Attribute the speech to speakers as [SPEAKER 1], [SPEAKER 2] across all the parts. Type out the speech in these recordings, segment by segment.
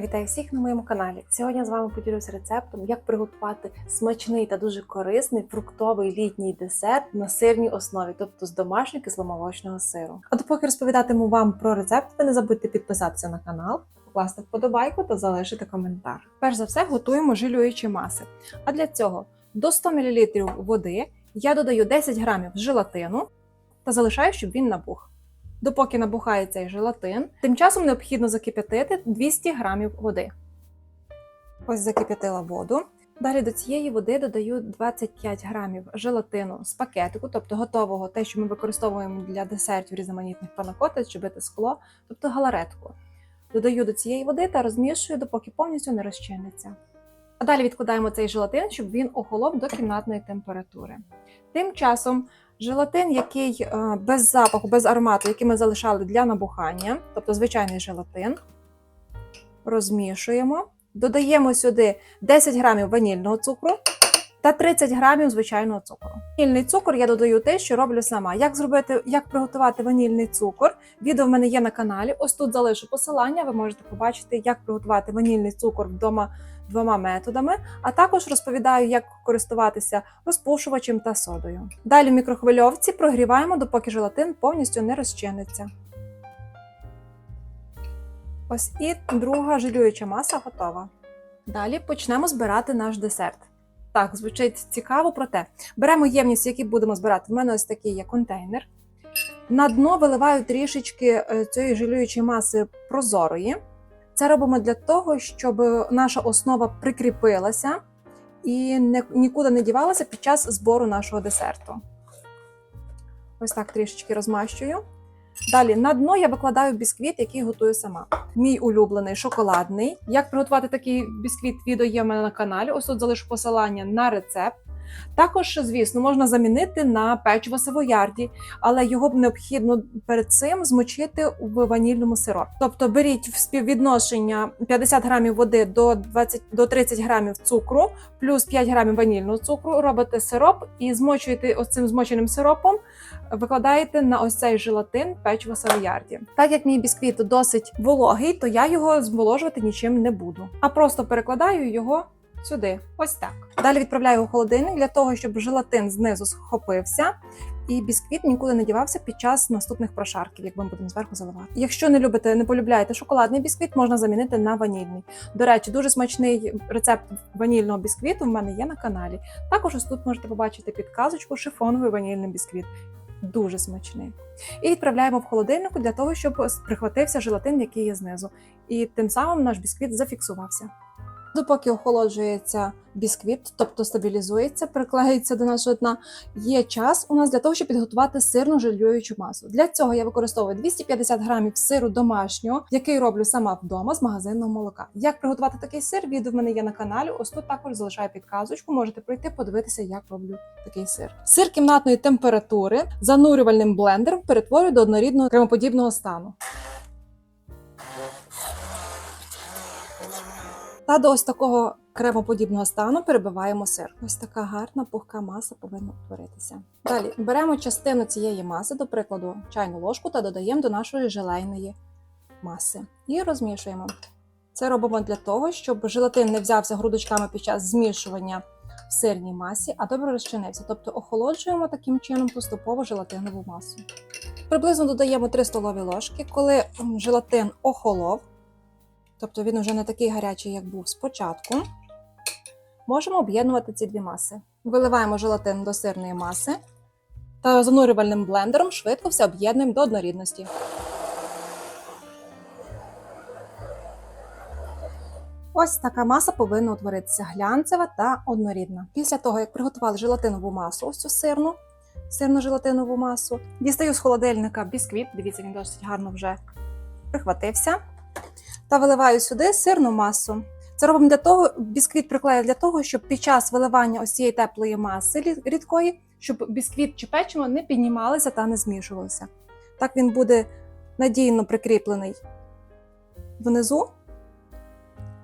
[SPEAKER 1] Вітаю всіх на моєму каналі. Сьогодні я з вами поділюся рецептом, як приготувати смачний та дуже корисний фруктовий літній десерт на сирній основі, тобто з домашнього кисломолочного сиру. А допоки розповідатиму вам про рецепт, ви не забудьте підписатися на канал, покласти вподобайку та залишити коментар. Перш за все, готуємо жилюючі маси. А для цього до 100 мл води я додаю 10 грамів желатину та залишаю, щоб він набух допоки набухає цей желатин. Тим часом необхідно закип'ятити 200 грамів води. Ось закип'ятила воду. Далі до цієї води додаю 25 грамів желатину з пакетику, тобто готового, те, що ми використовуємо для десертів різноманітних панакоти чи бите скло, тобто галаретку. Додаю до цієї води та розмішую, допоки повністю не розчиниться. А далі відкладаємо цей желатин, щоб він охолов до кімнатної температури. Тим часом Желатин, який е, без запаху, без аромату, який ми залишали для набухання, тобто звичайний желатин, розмішуємо. Додаємо сюди 10 грамів ванільного цукру та 30 грамів звичайного цукру. Ванільний цукор я додаю те, що роблю сама. Як зробити, як приготувати ванільний цукор? Відео в мене є на каналі. Ось тут залишу посилання. Ви можете побачити, як приготувати ванільний цукор вдома двома методами, а також розповідаю, як користуватися розпушувачем та содою. Далі в мікрохвильовці прогріваємо, допоки желатин повністю не розчиниться. Ось і друга жилююча маса готова. Далі почнемо збирати наш десерт. Так, звучить цікаво, проте беремо ємність, в якій будемо збирати. У мене ось такий є контейнер. На дно виливаю трішечки е, цієї жилюючої маси прозорої. Це робимо для того, щоб наша основа прикріпилася і нікуди не дівалася під час збору нашого десерту. Ось так трішечки розмащую. Далі на дно я викладаю бісквіт, який готую сама. Мій улюблений шоколадний. Як приготувати такий бісквіт, відео є в мене на каналі. Ось тут залишу посилання на рецепт. Також, звісно, можна замінити на печиво савоярді, але його б необхідно перед цим змочити в ванільному сиропі. Тобто беріть в співвідношення 50 грамів води до 20 до 30 грамів цукру, плюс 5 грамів ванільного цукру, робите сироп і змочуєте ось цим змоченим сиропом, викладаєте на ось цей желатин печиво савоярді. Так як мій бісквіт досить вологий, то я його зволожувати нічим не буду, а просто перекладаю його сюди. Ось так. Далі відправляю у холодильник для того, щоб желатин знизу схопився. І бісквіт нікуди не дівався під час наступних прошарків, як ми будемо зверху заливати. Якщо не любите, не полюбляєте шоколадний бісквіт, можна замінити на ванільний. До речі, дуже смачний рецепт ванільного бісквіту в мене є на каналі. Також ось тут можете побачити підказочку шифоновий ванільний бісквіт. Дуже смачний. І відправляємо в холодильнику для того, щоб прихватився желатин, який є знизу. І тим самим наш бісквіт зафіксувався. Допоки охолоджується бісквіт, тобто стабілізується, приклеюється до нашого дна, є час у нас для того, щоб підготувати сирну жилюючу масу. Для цього я використовую 250 грамів сиру домашнього, який роблю сама вдома з магазинного молока. Як приготувати такий сир? Відео в мене є на каналі. Ось тут також залишаю підказочку. Можете пройти, подивитися, як роблю такий сир. Сир кімнатної температури занурювальним блендером перетворюю до однорідного кремоподібного стану. Та до ось такого кремоподібного стану перебиваємо сир. Ось така гарна пухка маса повинна утворитися. Далі беремо частину цієї маси, до прикладу, чайну ложку, та додаємо до нашої желейної маси і розмішуємо. Це робимо для того, щоб желатин не взявся грудочками під час змішування в сирній масі, а добре розчинився. Тобто охолоджуємо таким чином поступово желатинову масу. Приблизно додаємо 3 столові ложки, коли желатин охолов. Тобто він вже не такий гарячий, як був спочатку. Можемо об'єднувати ці дві маси. Виливаємо желатин до сирної маси та занурювальним блендером швидко все об'єднуємо до однорідності. Ось така маса повинна утворитися глянцева та однорідна. Після того, як приготували желатинову масу, ось цю сирну, сирно-желатинову масу, дістаю з холодильника бісквіт. Дивіться, він досить гарно вже прихватився та виливаю сюди сирну масу. Це робимо для того, бісквіт приклею для того, щоб під час виливання ось цієї теплої маси рідкої, щоб бісквіт чи печиво не піднімалися та не змішувалися. Так він буде надійно прикріплений внизу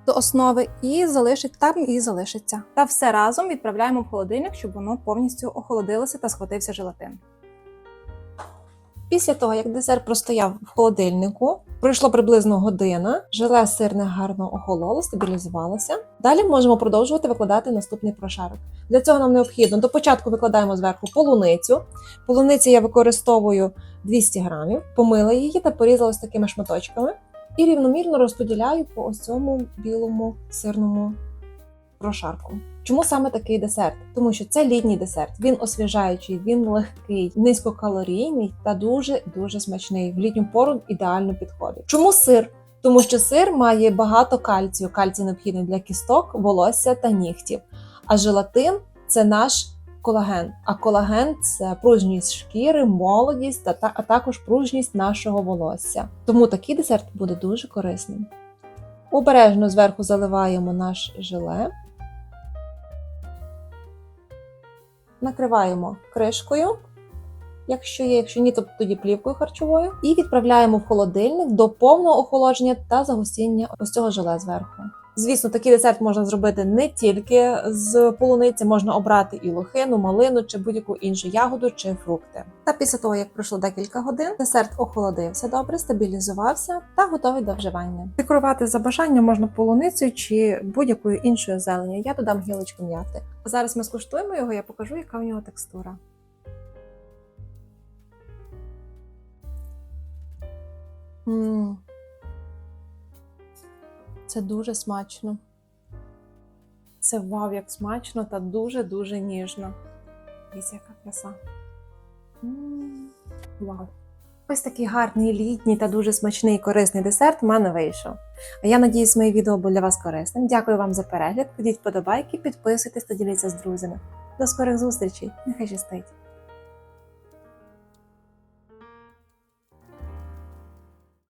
[SPEAKER 1] до основи і залишить там і залишиться. Та все разом відправляємо в холодильник, щоб воно повністю охолодилося та схватився желатин. Після того, як десерт простояв в холодильнику, пройшло приблизно година, желе сирне гарно охололо, стабілізувалося. Далі можемо продовжувати викладати наступний прошарок. Для цього нам необхідно до початку викладаємо зверху полуницю. Полуниці я використовую 200 грамів, помила її та порізала ось такими шматочками. І рівномірно розподіляю по ось цьому білому сирному прошарку. Чому саме такий десерт? Тому що це літній десерт. Він освіжаючий, він легкий, низькокалорійний та дуже дуже смачний. В літню пору ідеально підходить. Чому сир? Тому що сир має багато кальцію. Кальцій необхідний для кісток, волосся та нігтів. А желатин це наш колаген. А колаген це пружність шкіри, молодість та, та а також пружність нашого волосся. Тому такий десерт буде дуже корисним. Обережно зверху заливаємо наш желе. Накриваємо кришкою, якщо є, якщо ні, то тоді плівкою харчовою, і відправляємо в холодильник до повного охолодження та загустіння ось цього желе зверху. Звісно, такий десерт можна зробити не тільки з полуниці, можна обрати і лохину, малину чи будь-яку іншу ягоду чи фрукти. Та після того, як пройшло декілька годин, десерт охолодився добре, стабілізувався та готовий до вживання. Декорувати за бажанням можна полуницею чи будь-якою іншою зеленю. Я додам гілочку м'яти. Зараз ми скуштуємо його, я покажу, яка у нього текстура. М. Це дуже смачно. Це вау, як смачно та дуже-дуже ніжно. Дивіться, яка краса. Вау. Ось такий гарний літній та дуже смачний і корисний десерт в мене вийшов. А я надіюсь, моє відео було для вас корисним. Дякую вам за перегляд. Ходіть вподобайки, підписуйтесь та діліться з друзями. До скорих зустрічей. Нехай щастить!